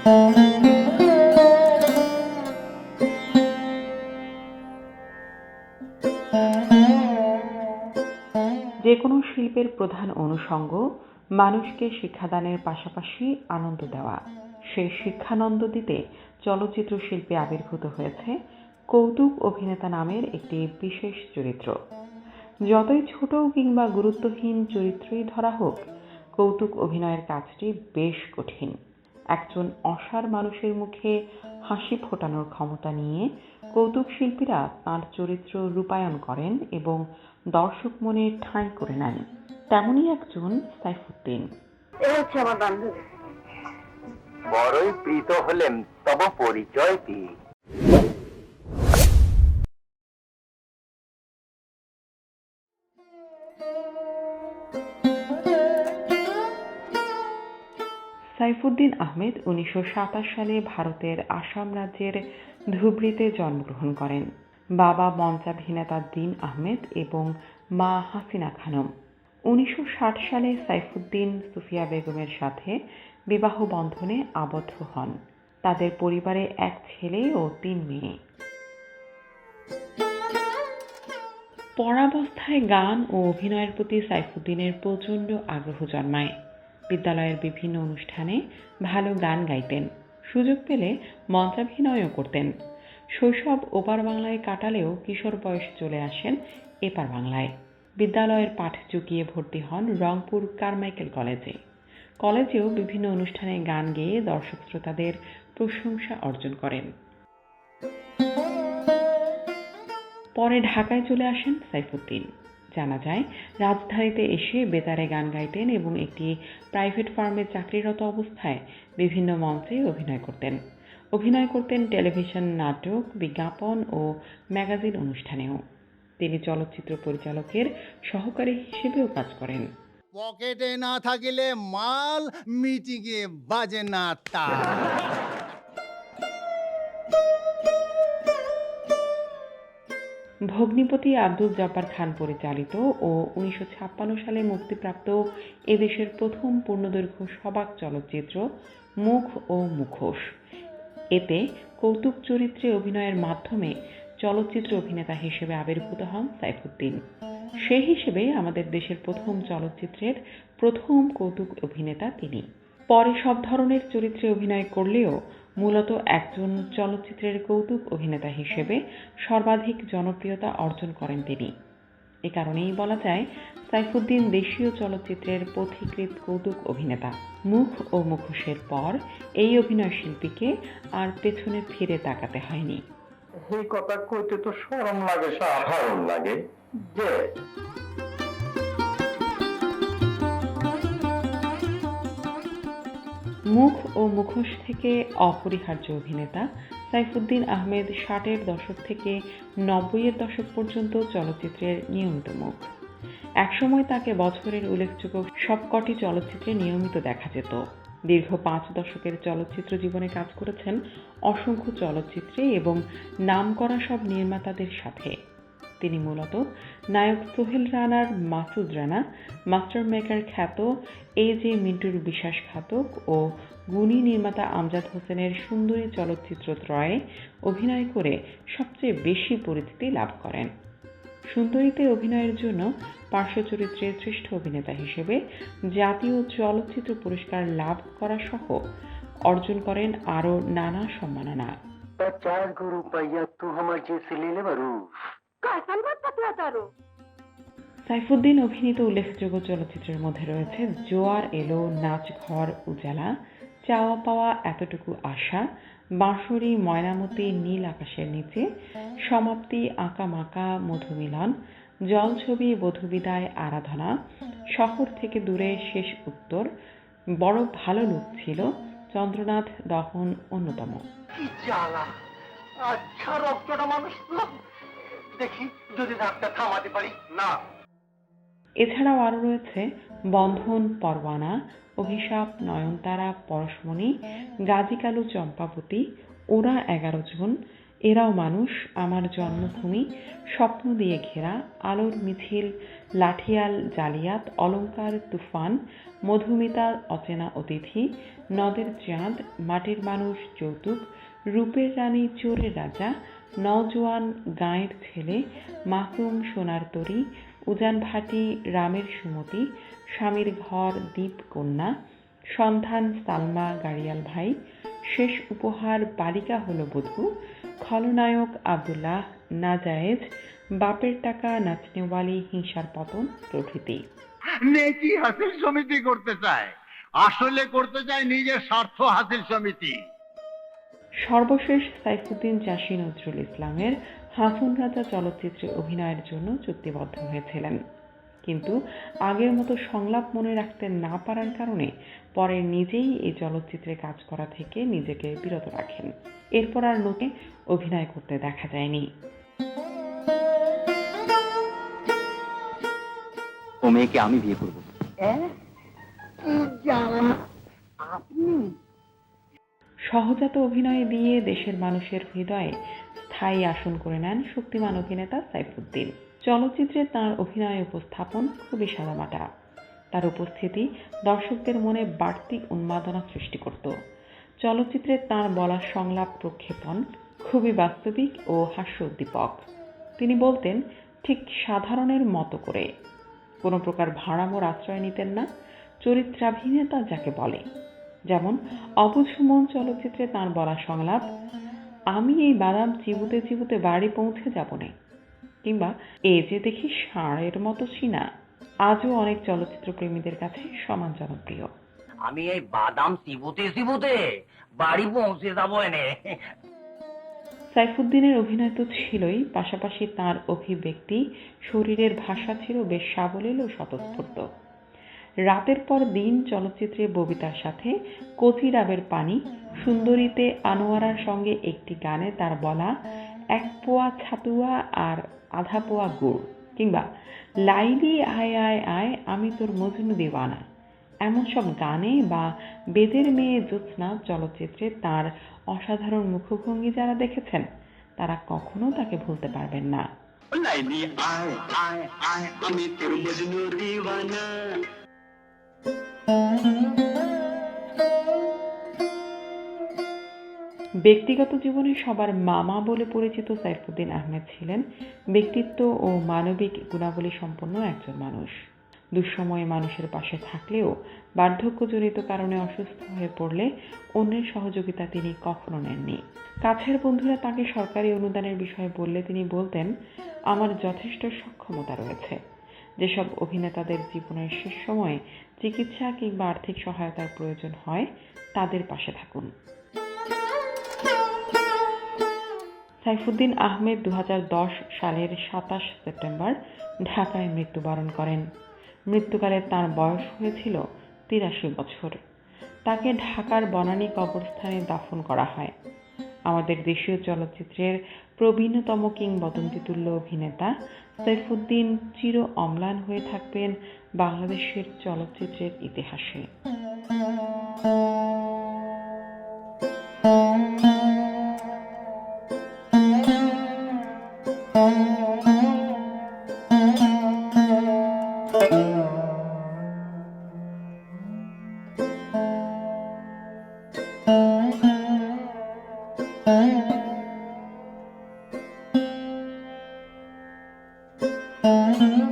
যে কোনো শিল্পের প্রধান অনুষঙ্গ মানুষকে শিক্ষাদানের পাশাপাশি আনন্দ দেওয়া। সেই শিক্ষানন্দ দিতে চলচ্চিত্র শিল্পে আবির্ভূত হয়েছে কৌতুক অভিনেতা নামের একটি বিশেষ চরিত্র। যতই ছোট কিংবা গুরুত্বহীন চরিত্রই ধরা হোক, কৌতুক অভিনয়ের কাজটি বেশ কঠিন। একজন অসার মানুষের মুখে হাসি ফোটানোর ক্ষমতা নিয়ে কৌতুক শিল্পীরা তাঁর চরিত্র রূপায়ণ করেন এবং দর্শক মনে ঠাঁই করে নেন। তেমনই একজন সাইফুদ্দিন। এ হচ্ছে আমার বান্ধবী। বড়ই প্রীত হলেন তব পরিচয় কি? সাইফুদ্দিন আহমেদ উনিশশো সাতাশ সালে ভারতের আসাম রাজ্যের ধুবড়িতে জন্মগ্রহণ করেন। বাবা মঞ্চাভিনেতা দিন আহমেদ এবং মা হাসিনা খানম। উনিশশো ষাট সালে সাইফুদ্দিন সুফিয়া বেগমের সাথে বিবাহ বন্ধনে আবদ্ধ হন। তাদের পরিবারে এক ছেলে ও তিন মেয়ে। পরাবস্থায় গান ও অভিনয়ের প্রতি সাইফুদ্দিনের প্রচণ্ড আগ্রহ জন্মায়। বিদ্যালয়ের বিভিন্ন অনুষ্ঠানে ভালো গান গাইতেন। সুযোগ পেলে মঞ্চাভিনয়ও করতেন। শৈশব ওপার বাংলায় কাটালেও কিশোর বয়স চলে আসেন এপার বাংলায় বিদ্যালয়ের পাঠ চুকিয়ে ভর্তি হন রংপুর কারমাইকেল কলেজে। কলেজেও বিভিন্ন অনুষ্ঠানে গান গেয়ে দর্শক শ্রোতাদের প্রশংসা অর্জন করেন। পরে ঢাকায় চলে আসেন সাইফুদ্দিন। জানা যায়, রাজধানীতে এসে বেতারে গান গাইতেন এবং একটি প্রাইভেট ফার্মে চাকরিরত অবস্থায় বিভিন্ন মঞ্চে অভিনয় করতেন। অভিনয় করতেন টেলিভিশন, নাটক, বিজ্ঞাপন ও ম্যাগাজিন অনুষ্ঠানেও। তিনি চলচ্চিত্র পরিচালকের সহকারী হিসেবেও কাজ করেন। পকেটে না থাকিলে মাল, মিটিংয়ে বাজে না তা। ভগ্নিপতি আব্দুল জব্বার খান পরিচালিত ও উনিশশো ছাপ্পান্ন সালে মুক্তিপ্রাপ্ত এদেশের প্রথম পূর্ণদৈর্ঘ্য সবাক চলচ্চিত্র মুখ ও মুখোশ। এতে কৌতুক চরিত্রে অভিনয়ের মাধ্যমে চলচ্চিত্র অভিনেতা হিসেবে আবির্ভূত হন সাইফুদ্দিন। সেই হিসেবে আমাদের দেশের প্রথম চলচ্চিত্রের প্রথম কৌতুক অভিনেতা তিনি। পরে সব ধরনের চরিত্রে অভিনয় করলেও মূলত একজন চলচ্চিত্রের কৌতুক অভিনেতা হিসেবে সর্বাধিক জনপ্রিয়তা অর্জন করেন তিনি। এ কারণেই বলা যায়, সাইফুদ্দিন দেশীয় চলচ্চিত্রের পথিকৃত কৌতুক অভিনেতা। মুখ ও মুখোশের পর এই অভিনয় শিল্পীকে আর পেছনে ফিরে তাকাতে হয়নি। কথা কইতে তো শরম লাগে, সাধারণ লাগে। যে মুখ ও মুখোশ থেকে অপরিহার্য অভিনেতা, সাইফুদ্দিন আহমেদ ষাটের দশক থেকে নব্বইয়ের দশক পর্যন্ত চলচ্চিত্রের নিয়মিত মুখ। একসময় তাকে বছরের উল্লেখযোগ্য সবকটি চলচ্চিত্রে নিয়মিত দেখা যেত। দীর্ঘ পাঁচ দশকের চলচ্চিত্র জীবনে কাজ করেছেন অসংখ্য চলচ্চিত্রে এবং নামকরা সব নির্মাতাদের সাথে। তিনি মূলত নায়ক সোহেল রানার, মাসুদ রানা মাস্টার মেকার খ্যাত এ জে মিন্টুর বিশ্বাসঘাতক ও গুণী নির্মাতা আমজাদ হোসেনের সুন্দরী চলচ্চিত্র ত্রয়ে অভিনয় করে সবচেয়ে বেশি পরিচিতি লাভ করেন। সুন্দরীতে অভিনয়ের জন্য পার্শ্ব চরিত্রের শ্রেষ্ঠ অভিনেতা হিসেবে জাতীয় চলচ্চিত্র পুরস্কার লাভ করা সহ অর্জন করেন আরও নানা সম্মাননা। চার গরু পাইয়া তু আমার যে সিলে বারু সংবাদপত্র তারও সাইফুদ্দিন অভিনীত উল্লেখযোগ্য চলচ্চিত্রের মধ্যে রয়েছে জোয়ার এলো নাচ ঘর উজালা চাওয়া পাওয়া এতটুকু আশা বাঁশুরি ময়নামতি নীল আকাশের নিচে সমাপ্তি আঁকামাকা মধুমিলন জল ছবি বধুবিদায় আরাধনা শহর থেকে দূরে শেষ উত্তর বড় ভালো লোক ছিল চন্দ্রনাথ দহন অন্যতম। আচ্ছা রক্তটা মানুষ দেখি যদি থামাতে পারি। না। এছাড়াও আরও রয়েছে বন্ধন পরওয়ানা অভিশাপ, নয়নতারা, পরশমণি গাজী কালু চম্পাবতী, ওরা এগারো জন, এরাও মানুষ, আমার জন্মভূমি, স্বপ্ন দিয়ে ঘেরা, আলোর মিছিল, লাঠিয়াল, জালিয়াত অলংকার তুফান, মধুমিতা, অচেনা অতিথি, নদের চাঁদ, মাটির মানুষ, যৌতুক, রূপের রানী, চোরের রাজা নওজোয়ান গাঁয়ের ছেলে মাসুম সোনার তরী উজান ভাটি রামের সুমতি, স্বামীর ঘর দ্বীপ কন্যা, সন্ধান সালমা গাড়িয়াল ভাই, শেষ উপহার বালিকা হলো বধূ, খলনায়ক আব্দুল্লাহ নাজায়েজ, বাপের টাকা নাচনেওয়ালি হিংসার পতন প্রভৃতি। নেকি হাসিল সমিতি করতে চায়? আসলে করতে চায় নিজের স্বার্থ হাসিল সমিতি। সর্বশেষ সাইফুদ্দিন চাষী নজরুল ইসলামের হাসন রাজা চলচ্চিত্রে অভিনয়ের জন্য চুক্তিবদ্ধ হয়েছিলেন। কিন্তু আগের মতো সংলাপ মনে রাখতে না পারার কারণে পরে নিজেই এই চলচ্চিত্রে কাজ করা থেকে নিজেকে বিরত রাখেন। এরপর আর নতুন অভিনয় করতে দেখা যায়নি। ও মেয়েকে আমি বিয়ে করব। সহজাত অভিনয় দিয়ে দেশের মানুষের হৃদয়ে স্থায়ী আসন করে নেন শক্তিমান অভিনেতা সাইফুদ্দিন। চলচ্চিত্রে তার অভিনয় উপস্থাপন খুবই সাদামাটা। তার উপস্থিতি দর্শকদের মনে বাড়তি উন্মাদনা সৃষ্টি করত। চলচ্চিত্রে তার বলা সংলাপ প্রক্ষেপণ খুবই বাস্তবিক ও হাস্য উদ্দীপক তিনি বলতেন, ঠিক সাধারণের মতো করে। কোনো প্রকার ভাড়ামোর আশ্রয় নিতেন না। চরিত্রাভিনেতা যাকে বলে। যেমন অবুঝ মন চলচ্চিত্রে তার বলা সংলাপ আমি এই বাদাম চিবুতে চিবুতে বাড়ি পৌঁছে যাব না। কিংবা এ যে দেখি ষাঁড়ের মতো চিনা আজও অনেক চলচ্চিত্র প্রেমীদের কাছে সমান জনপ্রিয়। আমি এই বাদাম চিবুতে চিবুতে বাড়ি পৌঁছে যাব এনে সাইফুদ্দিনের অভিনয় তো ছিলই পাশাপাশি তার অভিব্যক্তি শরীরের ভাষা ছিল বেশ সাবলীল ও স্বতঃস্ফূর্ত। রাতের পর দিন চলচ্চিত্রে ববিতার সাথে কচি ডাবের পানি, সুন্দরীতে আনোয়ারার সঙ্গে একটি গানে তার বলা, এক পোয়া ছাতুয়া আর আধা পোয়া গুড়, কিংবা লাইলি আয় আয় আয় আমি তোর মজনু দিওয়ানা। এমন সব গানে বা বেদের মেয়ে জ্যোৎস্না চলচ্চিত্রে তার অসাধারণ মুখভঙ্গি যারা দেখেছেন, তারা কখনো তাকে ভুলতে পারবেন না। আয় আয় আয় আমি তোর দিওয়ানা। ব্যক্তিগত জীবনে সবার মামা বলে পরিচিত সাইফুদ্দিন আহমেদ ছিলেন ব্যক্তিত্ব ও মানবিক গুণাবলী সম্পন্ন একজন মানুষ। দুঃসময়ে মানুষের পাশে থাকলেও বার্ধক্যজনিত কারণে অসুস্থ হয়ে পড়লে অন্যের সহযোগিতা তিনি কখনো নেননি। কাছের বন্ধুরা তাকে সরকারি অনুদানের বিষয়ে বললে তিনি বলতেন, আমার যথেষ্ট সক্ষমতা রয়েছে। যেসব অভিনেতাদের জীবনের শেষ সময়ে চিকিৎসা কিংবা আর্থিক সহায়তার প্রয়োজন হয়, তাদের পাশে থাকুন। সাইফুদ্দিন আহমেদ দু সালের সাতাশ সেপ্টেম্বর ঢাকায় মৃত্যুবরণ করেন। মৃত্যুকালে তার বয়স হয়েছিল তিরাশি বছর। তাকে ঢাকার বনানী কবরস্থানে দাফন করা হয়। আমাদের দেশীয় চলচ্চিত্রের প্রবীণতম কিংবদন্তিতুল্য অভিনেতা সাইফুদ্দিন চির অম্লান হয়ে থাকবেন বাংলাদেশের চলচ্চিত্রের ইতিহাসে। Mm-hmm.